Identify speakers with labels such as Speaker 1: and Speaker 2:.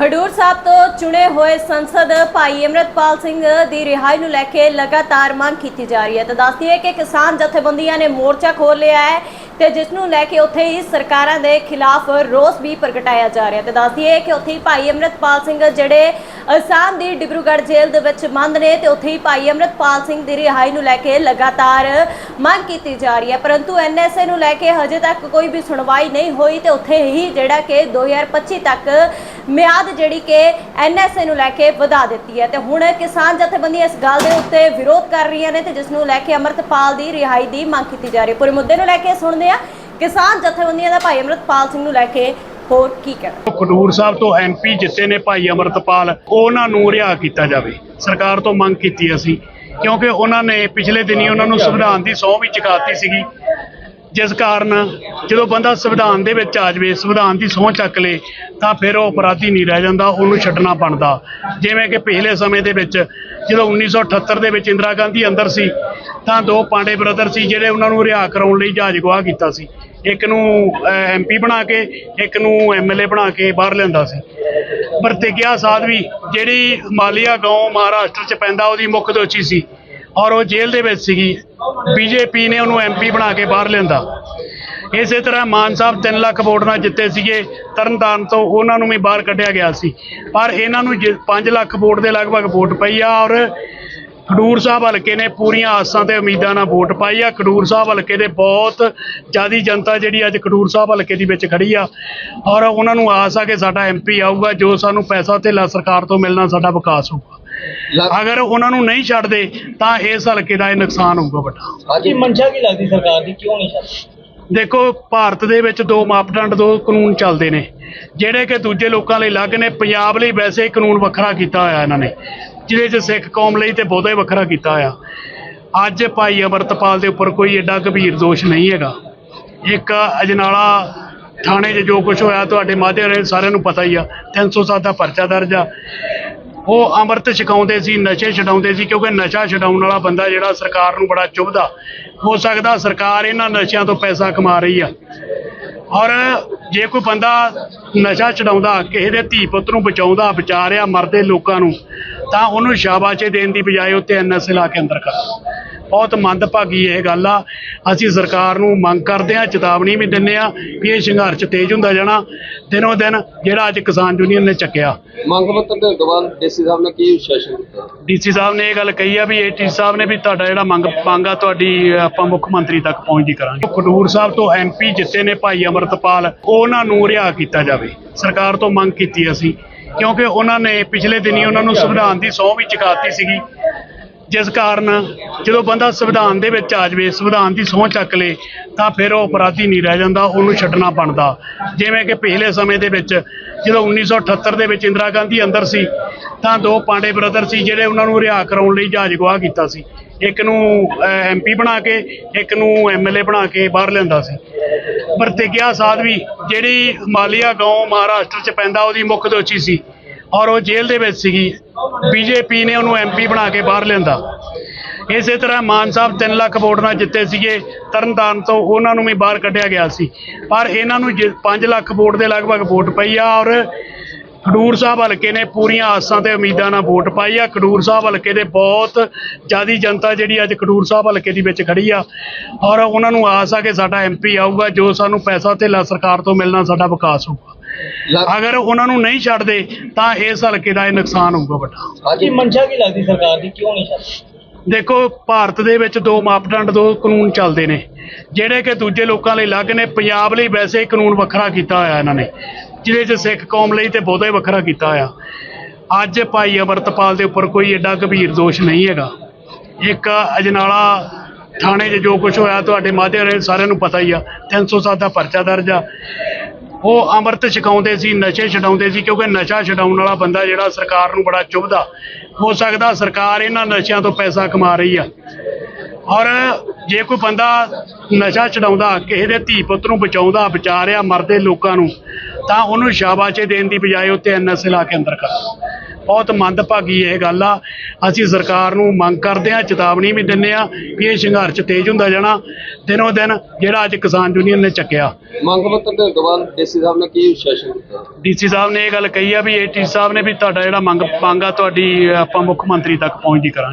Speaker 1: ਖਡੂਰ ਸਾਹਿਬ ਤੋਂ ਚੁਣੇ ਹੋਏ ਸੰਸਦ ਭਾਈ ਅਮਰਤਪਾਲ ਸਿੰਘ ਦੀ ਰਿਹਾਈ ਨੂੰ ਲੈ ਕੇ ਲਗਾਤਾਰ ਮੰਗ ਕੀਤੀ ਜਾ ਰਹੀ ਹੈ। ਤਾਂ ਦੱਸਦੀ ਹੈ ਕਿ ਕਿਸਾਨ ਜਥੇਬੰਦੀਆਂ ਨੇ ਮੋਰਚਾ ਖੋਲ੍ਹ ਲਿਆ ਹੈ। ਤੇ ਜਿਸ ਨੂੰ ਲੈ ਕੇ ਉੱਥੇ ਹੀ ਸਰਕਾਰਾਂ ਦੇ ਖਿਲਾਫ ਰੋਸ ਵੀ ਪ੍ਰਗਟਾਇਆ ਜਾ ਰਿਹਾ ਤੇ ਦੱਸਦੀ ਹੈ ਕਿ ਉੱਥੇ ਹੀ ਭਾਈ ਅਮਰਤਪਾਲ ਸਿੰਘ ਜਿਹੜੇ ਅਸਾਮ ਦੀ ਡਿਬਰੂਗੜ੍ਹ ਜੇਲ੍ਹ ਦੇ ਵਿੱਚ ਮੰਦ ਨੇ ਤੇ ਉੱਥੇ ਹੀ ਭਾਈ ਅਮਰਤਪਾਲ ਸਿੰਘ ਦੀ ਰਿਹਾਈ ਨੂੰ ਲੈ ਕੇ ਲਗਾਤਾਰ ਮੰਗ ਕੀਤੀ ਜਾ ਰਹੀ ਹੈ। ਪਰੰਤੂ ਐਨਐਸਏ ਨੂੰ ਲੈ ਕੇ ਹਜੇ ਤੱਕ ਕੋਈ ਵੀ ਸੁਣਵਾਈ ਨਹੀਂ ਹੋਈ ਤੇ ਉੱਥੇ ਹੀ ਜਿਹੜਾ ਕਿ 2025 ਤੱਕ ਮਿਆਦ ਜਿਹੜੀ ਕਿ ਐਨਐਸਏ ਨੂੰ ਲੈ ਕੇ ਵਧਾ ਦਿੱਤੀ ਹੈ। ਤੇ ਹੁਣ ਕਿਸਾਨ ਜਥੇਬੰਦੀਆਂ ਇਸ ਗੱਲ ਦੇ ਉੱਤੇ ਵਿਰੋਧ ਕਰ ਰਹੀਆਂ ਨੇ ਤੇ ਜਿਸ ਨੂੰ ਲੈ ਕੇ ਅਮਰਤਪਾਲ ਦੀ ਰਿਹਾਈ ਦੀ ਮੰਗ ਕੀਤੀ ਜਾ ਰਹੀ ਹੈ। ਪੂਰੇ ਮੁੱਦੇ ਨੂੰ ਲੈ ਕੇ ਸੁਣਦੇ ਆ। ਕਿਸਾਨ ਜਥੇਬੰਦੀਆਂ ਦਾ ਭਾਈ ਅਮਰਤਪਾਲ ਸਿੰਘ ਨੂੰ ਲੈ ਕੇ ਹੋਰ ਕੀ ਕਹਿਣਾ?
Speaker 2: ਖਡੂਰ ਸਾਹਿਬ ਤੋਂ ਐਮਪੀ ਜਿੱਤੇ ਨੇ ਭਾਈ ਅਮਰਤਪਾਲ, ਉਹਨਾਂ ਨੂੰ ਰਿਹਾ ਕੀਤਾ ਜਾਵੇ। ਸਰਕਾਰ ਤੋਂ ਮੰਗ ਕੀਤੀ ਅਸੀਂ, ਕਿਉਂਕਿ ਉਹਨਾਂ ਨੇ ਪਿਛਲੇ ਦਿਨੀ ਉਹਨਾਂ ਨੂੰ ਸੰਵਿਧਾਨ ਦੀ ਸਹੁੰ ਵੀ ਚੁਕਾਤੀ ਸੀਗੀ। ਜਿਸ ਕਾਰਨ ਜਦੋਂ ਬੰਦਾ ਸੰਵਿਧਾਨ ਦੇ ਵਿੱਚ ਆ ਜਾਵੇ, ਸੰਵਿਧਾਨ ਦੀ ਸਹੁੰ ਚੱਕ ਲੇ, ਤਾਂ ਫਿਰ ਉਹ ਅਪਰਾਧੀ ਨਹੀਂ ਰਹਿ ਜਾਂਦਾ, ਉਹਨੂੰ ਛੱਡਣਾ ਬਣਦਾ। ਜਿਵੇਂ ਕਿ ਪਿਛਲੇ ਸਮੇਂ ਦੇ ਵਿੱਚ ਜਦੋਂ 1978 ਦੇ ਵਿੱਚ ਇੰਦਰਾ ਗਾਂਧੀ ਅੰਦਰ ਸੀ, ਤਾਂ ਦੋ ਪਾਂਡੇ ਬ੍ਰਦਰ ਸੀ ਜਿਹੜੇ ਉਹਨਾਂ ਨੂੰ ਰਿਹਾ ਕਰਾਉਣ ਲਈ ਜਹਾਜ਼ ਗਵਾਹ ਕੀਤਾ ਸੀ। ਇੱਕ ਨੂੰ ਐਮਪੀ ਬਣਾ ਕੇ, ਇੱਕ ਨੂੰ ਐਮਐਲਏ ਬਣਾ ਕੇ ਬਾਹਰ ਲਿਆਂਦਾ ਸੀ। ਪਰ ਤਿਗਿਆ ਸਾਧਵੀ ਜਿਹੜੀ ਹਿਮਾਲਿਆ ਗਾਉਂ ਮਹਾਰਾਸ਼ਟਰ ਚ ਪੈਂਦਾ, ਉਹਦੀ ਮੁੱਖ ਦੋਸ਼ੀ ਸੀ ਔਰ ਉਹ ਜੇਲ੍ਹ ਦੇ ਵਿੱਚ ਸੀਗੀ। ਬੀਜੇਪੀ ਨੇ ਉਹਨੂੰ ਐਮਪੀ ਬਣਾ ਕੇ ਬਾਹਰ ਲਿਆਂਦਾ। ਇਸੇ ਤਰ੍ਹਾਂ ਮਾਨ ਸਾਹਿਬ 3 ਲੱਖ ਵੋਟ ਨਾਲ ਜਿੱਤੇ ਸੀਗੇ, ਤਰਨਤਾਰਨ ਤੋਂ ਉਹਨਾਂ ਨੂੰ ਵੀ ਬਾਹਰ ਕੱਢਿਆ ਗਿਆ ਸੀ। ਪਰ ਇਹਨਾਂ ਨੂੰ 5 ਲੱਖ ਵੋਟ ਦੇ ਲਗਭਗ ਵੋਟ ਪਈ ਆ ਔਰ ਖਡੂਰ ਸਾਹਿਬ ਹਲਕੇ ਨੇ ਪੂਰੀਆਂ ਆਸਾਂ ਤੇ ਉਮੀਦਾਂ ਨਾਲ ਵੋਟ ਪਾਈ ਆ। ਖਡੂਰ ਸਾਹਿਬ ਹਲਕੇ ਦੇ ਬਹੁਤ ਜਿਆਦੀ ਜਨਤਾ ਜਿਹੜੀ ਅੱਜ ਖਡੂਰ ਸਾਹਿਬ ਹਲਕੇ ਦੀ ਵਿੱਚ ਖੜੀ ਆ ਔਰ ਉਹਨਾਂ ਨੂੰ ਆਸ ਆ ਕਿ ਸਾਡਾ ਐਮਪੀ ਆਊਗਾ, ਜੋ ਸਾਨੂੰ ਪੈਸਾ ਧੇਲਾ ਸਰਕਾਰ ਤੋਂ ਮਿਲਣਾ ਸਾਡਾ ਵਿਕਾਸ ਹੋਊਗਾ। ਅਗਰ ਉਹਨਾਂ ਨੂੰ ਨਹੀਂ ਛੱਡਦੇ ਤਾਂ ਇਸ ਹਲਕੇ ਦਾ ਇਹ ਨੁਕਸਾਨ ਹੋਊਗਾ ਵੱਡਾ।
Speaker 3: ਅੱਜ ਮਨਸ਼ਾ ਕੀ ਲੱਗਦੀ ਸਰਕਾਰ ਦੀ? ਕਿਉਂ ਨਹੀਂ ਛੱਡਦੀ?
Speaker 2: ਦੇਖੋ ਭਾਰਤ ਦੇ ਵਿੱਚ ਦੋ ਮਾਪਦੰਡ ਦੋ ਕਾਨੂੰਨ ਚੱਲਦੇ ਨੇ। ਜਿਹੜੇ ਕਿ ਦੂਜੇ ਲੋਕਾਂ ਲਈ ਅਲੱਗ ਨੇ ਪੰਜਾਬ ਲਈ ਵੈਸੇ ਹੀ ਕਾਨੂੰਨ ਵੱਖਰਾ ਕੀਤਾ ਹੋਇਆ ਇਹਨਾਂ ਨੇ। ਜਿਹਦੇ 'ਚ ਸਿੱਖ ਕੌਮ ਲਈ ਤੇ ਬਹੁਤਾ ਹੀ ਵੱਖਰਾ ਕੀਤਾ ਹੋਇਆ। ਅੱਜ ਭਾਈ ਅਮਰਤਪਾਲ ਦੇ ਉੱਪਰ ਕੋਈ ਐਡਾ ਗੰਭੀਰ ਦੋਸ਼ ਨਹੀਂ ਹੈਗਾ। ਇੱਕ ਅਜਨਾਲਾ ਥਾਣੇ 'ਚ ਜੋ ਕੁਝ ਹੋਇਆ ਤੁਹਾਡੇ ਮਾਧਿਅਮ ਰਾਹੀਂ ਸਾਰਿਆਂ ਨੂੰ ਪਤਾ ਹੀ ਆ। 307 ਦਾ ਪਰਚਾ ਦਰਜ ਆ। ਉਹ ਅੰਮ੍ਰਿਤ ਛਕਾਉਂਦੇ ਸੀ, ਨਸ਼ੇ ਛਡਾਉਂਦੇ ਸੀ, ਕਿਉਂਕਿ ਨਸ਼ਾ ਛਡਾਉਣ ਵਾਲਾ ਬੰਦਾ ਜਿਹੜਾ ਸਰਕਾਰ ਨੂੰ ਬੜਾ ਚੁਭਦਾ। ਹੋ ਸਕਦਾ ਸਰਕਾਰ ਇਹਨਾਂ ਨਸ਼ਿਆਂ ਤੋਂ ਪੈਸਾ ਕਮਾ ਰਹੀ ਆ। ਔਰ ਜੇ ਕੋਈ ਬੰਦਾ ਨਸ਼ਾ ਛਡਾਉਂਦਾ, ਕਿਸੇ ਦੇ ਧੀ ਪੁੱਤ ਨੂੰ ਬਚਾਉਂਦਾ ਬਚਾ ਰਿਹਾ ਮਰਦੇ ਲੋਕਾਂ ਨੂੰ, ਤਾਂ ਉਹਨੂੰ ਸ਼ਾਬਾਸ਼ੇ ਦੇਣ ਦੀ ਬਜਾਏ ਉੱਤੇ ਐਨਐਸਏ ਲਾ ਕੇ ਅੰਦਰ ਕਰ ਬਹੁਤ ਮੰਦਭਾਗੀ ਇਹ ਗੱਲ ਆ। ਅਸੀਂ ਸਰਕਾਰ ਨੂੰ ਮੰਗ ਕਰਦੇ ਆ ਚੇਤਾਵਨੀ ਵੀ ਦਿੰਨੇ ਆ ਵੀ ਇਹ ਸੰਘਰਸ਼ ਤੇਜ਼ ਹੁੰਦਾ ਜਾਣਾ। ਦਿਨੋ ਦਿਨ ਜਿਹੜਾ ਅੱਜ ਕਿਸਾਨ ਯੂਨੀਅਨ ਨੇ ਚੱਕਿਆ।
Speaker 3: ਮੰਗ ਪੱਤਰ ਦੇ ਬਾਅਦ ਡੀਸੀ ਸਾਹਿਬ ਨੇ ਕੀ ਵਿਸ਼ੇਸ਼ਣ ਦਿੱਤਾ?
Speaker 2: ਡੀਸੀ ਸਾਹਿਬ ਨੇ ਇਹ ਗੱਲ ਕਹੀ ਆ ਵੀ ਏਟੀ ਸਾਹਿਬ ਨੇ ਵੀ ਤੁਹਾਡਾ ਜਿਹੜਾ ਮੰਗ ਮੰਗ ਤੁਹਾਡੀ ਆਪਾਂ ਮੁੱਖ ਮੰਤਰੀ ਤੱਕ ਪਹੁੰਚਦੀ ਕਰਾਂਗੇ। ਖਡੂਰ ਸਾਹਿਬ ਤੋਂ ਐਮਪੀ ਜਿੱਤੇ ਨੇ ਭਾਈ ਅਮਰਤਪਾਲ ਉਹਨਾਂ ਨੂੰ ਰਿਹਾ ਕੀਤਾ ਜਾਵੇ। ਸਰਕਾਰ ਤੋਂ ਮੰਗ ਕੀਤੀ ਅਸੀਂ ਕਿਉਂਕਿ ਉਹਨਾਂ ਨੇ ਪਿਛਲੇ ਦਿਨੀ ਉਹਨਾਂ ਨੂੰ ਸੰਵਿਧਾਨ ਦੀ ਸਹੁੰ ਵੀ ਚੁਕਾਤੀ ਸੀਗੀ। ਜਿਸ ਕਾਰਨ ਜਦੋਂ ਬੰਦਾ ਸੰਵਿਧਾਨ ਦੇ ਵਿੱਚ ਆ ਜਾਵੇ, ਸੰਵਿਧਾਨ ਦੀ ਸਹੁੰ ਚੱਕ ਲੇ, ਤਾਂ ਫਿਰ ਉਹ ਅਪਰਾਧੀ ਨਹੀਂ ਰਹਿ ਜਾਂਦਾ, ਉਹਨੂੰ ਛੱਡਣਾ ਬਣਦਾ। ਜਿਵੇਂ ਕਿ ਪਿਛਲੇ ਸਮੇਂ ਦੇ ਵਿੱਚ ਜਦੋਂ 1978 ਦੇ ਵਿੱਚ ਇੰਦਰਾ ਗਾਂਧੀ ਅੰਦਰ ਸੀ, ਤਾਂ ਦੋ ਪਾਂਡੇ ਬ੍ਰਦਰ ਸੀ ਜਿਹੜੇ ਉਹਨਾਂ ਨੂੰ ਰਿਹਾ ਕਰਾਉਣ ਲਈ ਜਹਾਜ਼ ਗਵਾਹ ਕੀਤਾ ਸੀ। ਇੱਕ ਨੂੰ ਐਮਪੀ ਬਣਾ ਕੇ, ਇੱਕ ਨੂੰ ਐਮਐਲਏ ਬਣਾ ਕੇ ਬਾਹਰ ਲਿਆਂਦਾ ਸੀ। ਪ੍ਰਤੀਗਿਆ ਸਾਧਵੀ, ਜਿਹੜੀ ਮਾਲੀਆ ਗਾਉਂ ਮਹਾਰਾਸ਼ਟਰ ਚ ਪੈਂਦਾ, ਉਹਦੀ ਮੁੱਖ ਦੋਸ਼ੀ ਸੀ। ਔਰ ਉਹ ਜੇਲ੍ਹ ਦੇ ਵਿੱਚ ਸੀਗੀ। ਬੀਜੇਪੀ ਨੇ ਉਹਨੂੰ ਐਮਪੀ ਬਣਾ ਕੇ ਬਾਹਰ ਲਿਆਂਦਾ। ਇਸੇ ਤਰ੍ਹਾਂ ਮਾਨ ਸਾਹਿਬ 3 ਲੱਖ ਵੋਟ ਨਾਲ ਜਿੱਤੇ ਸੀਗੇ। ਤਰਨਤਾਰਨ ਤੋਂ ਉਹਨਾਂ ਨੂੰ ਵੀ ਬਾਹਰ ਕੱਢਿਆ ਗਿਆ ਸੀ। ਪਰ ਇਹਨਾਂ ਨੂੰ 5 ਲੱਖ ਵੋਟ ਦੇ ਲਗਭਗ ਵੋਟ ਪਈ ਆ ਔਰ ਖਡੂਰ ਸਾਹਿਬ ਹਲਕੇ ਨੇ ਪੂਰੀਆਂ ਆਸਾਂ ਤੇ ਉਮੀਦਾਂ ਨਾਲ ਵੋਟ ਪਾਈ ਆ। ਖਡੂਰ ਸਾਹਿਬ ਹਲਕੇ ਦੇ ਬਹੁਤ ਜਿਆਦੀ ਜਨਤਾ ਜਿਹੜੀ ਅੱਜ ਖਡੂਰ ਸਾਹਿਬ ਹਲਕੇ ਦੀ ਵਿੱਚ ਖੜੀ ਆ। ਔਰ ਉਹਨਾਂ ਨੂੰ ਆਸ ਆ ਕਿ ਸਾਡਾ ਐਮਪੀ ਆਊਗਾ, ਜੋ ਸਾਨੂੰ ਪੈਸਾ ਧੇਲਾ ਸਰਕਾਰ ਤੋਂ ਮਿਲਣਾ ਸਾਡਾ ਵਿਕਾਸ ਹੋਊਗਾ। ਅਗਰ ਉਹਨਾਂ ਨੂੰ ਨਹੀਂ ਛੱਡਦੇ ਤਾਂ ਇਸ ਹਲਕੇ ਦਾ ਇਹ ਨੁਕਸਾਨ ਹੋਊਗਾ ਵੱਡਾ।
Speaker 3: ਅੱਜ ਮਨਸ਼ਾ ਕੀ ਲੱਗਦੀ ਸਰਕਾਰ ਦੀ? ਕਿਉਂ ਨਹੀਂ ਛੱਡਦੀ?
Speaker 2: ਦੇਖੋ ਭਾਰਤ ਦੇ ਵਿੱਚ ਦੋ ਮਾਪਦੰਡ ਦੋ ਕਾਨੂੰਨ ਚੱਲਦੇ ਨੇ। ਜਿਹੜੇ ਕਿ ਦੂਜੇ ਲੋਕਾਂ ਲਈ ਅਲੱਗ ਨੇ ਪੰਜਾਬ ਲਈ ਵੈਸੇ ਹੀ ਕਾਨੂੰਨ ਵੱਖਰਾ ਕੀਤਾ ਹੋਇਆ ਇਹਨਾਂ ਨੇ। ਜਿਹਦੇ 'ਚ ਸਿੱਖ ਕੌਮ ਲਈ ਤੇ ਬਹੁਤਾ ਹੀ ਵੱਖਰਾ ਕੀਤਾ ਹੋਇਆ। ਅੱਜ ਭਾਈ ਅਮਰਤਪਾਲ ਦੇ ਉੱਪਰ ਕੋਈ ਐਡਾ ਗੰਭੀਰ ਦੋਸ਼ ਨਹੀਂ ਹੈਗਾ। ਇੱਕ ਅਜਨਾਲਾ ਥਾਣੇ 'ਚ ਜੋ ਕੁਝ ਹੋਇਆ ਤੁਹਾਡੇ ਮਾਧਿਅਮ ਰਾਹੀਂ ਸਾਰਿਆਂ ਨੂੰ ਪਤਾ ਹੀ ਆ। 307 ਦਾ ਪਰਚਾ ਦਰਜ ਆ। ਉਹ ਅੰਮ੍ਰਿਤ ਛਕਾਉਂਦੇ ਸੀ, ਨਸ਼ੇ ਛਡਾਉਂਦੇ ਸੀ, ਕਿਉਂਕਿ ਨਸ਼ਾ ਛਡਾਉਣ ਵਾਲਾ ਬੰਦਾ ਜਿਹੜਾ ਸਰਕਾਰ ਨੂੰ ਬੜਾ ਚੁਭਦਾ। ਹੋ ਸਕਦਾ ਸਰਕਾਰ ਇਹਨਾਂ ਨਸ਼ਿਆਂ ਤੋਂ ਪੈਸਾ ਕਮਾ ਰਹੀ ਆ। ਔਰ ਜੇ ਕੋਈ ਬੰਦਾ ਨਸ਼ਾ ਛਡਾਉਂਦਾ, ਕਿਸੇ ਦੇ ਧੀ ਪੁੱਤ ਨੂੰ ਬਚਾਉਂਦਾ, ਬਚਾ ਰਿਹਾ ਮਰਦੇ ਲੋਕਾਂ ਨੂੰ, ਤਾਂ ਉਹਨੂੰ ਸ਼ਾਬਾਸ਼ੇ ਦੇਣ ਦੀ ਬਜਾਏ ਉੱਤੇ ਐਨਐਸਏ ਲਾ ਕੇ ਅੰਦਰ ਕਰ ਬਹੁਤ ਮੰਦਭਾਗੀ ਇਹ ਗੱਲ ਆ। ਅਸੀਂ ਸਰਕਾਰ ਨੂੰ ਮੰਗ ਕਰਦੇ ਆ ਚੇਤਾਵਨੀ ਵੀ ਦਿੰਨੇ ਆ ਕਿ ਇਹ ਸੰਘਰਸ਼ ਤੇਜ਼ ਹੁੰਦਾ ਜਾਣਾ। ਦਿਨੋ ਦਿਨ ਜਿਹੜਾ ਅੱਜ ਕਿਸਾਨ ਯੂਨੀਅਨ ਨੇ ਚੱਕਿਆ।
Speaker 3: ਮੰਗ ਪੱਤਰ ਦੇਣ ਤੋਂ ਬਾਅਦ ਡੀਸੀ ਸਾਹਿਬ ਨੇ ਕੀ ਵਿਸ਼ੇਸ਼ਣ ਦਿੱਤਾ?
Speaker 2: ਡੀਸੀ ਸਾਹਿਬ ਨੇ ਇਹ ਗੱਲ ਕਹੀ ਆ ਵੀ ਏਟੀ ਸਾਹਿਬ ਨੇ ਵੀ ਤੁਹਾਡਾ ਜਿਹੜਾ ਮੰਗ ਮੰਗ ਤੁਹਾਡੀ ਆਪਾਂ ਮੁੱਖ ਮੰਤਰੀ ਤੱਕ ਪਹੁੰਚਦੀ ਕਰਾਂਗੇ।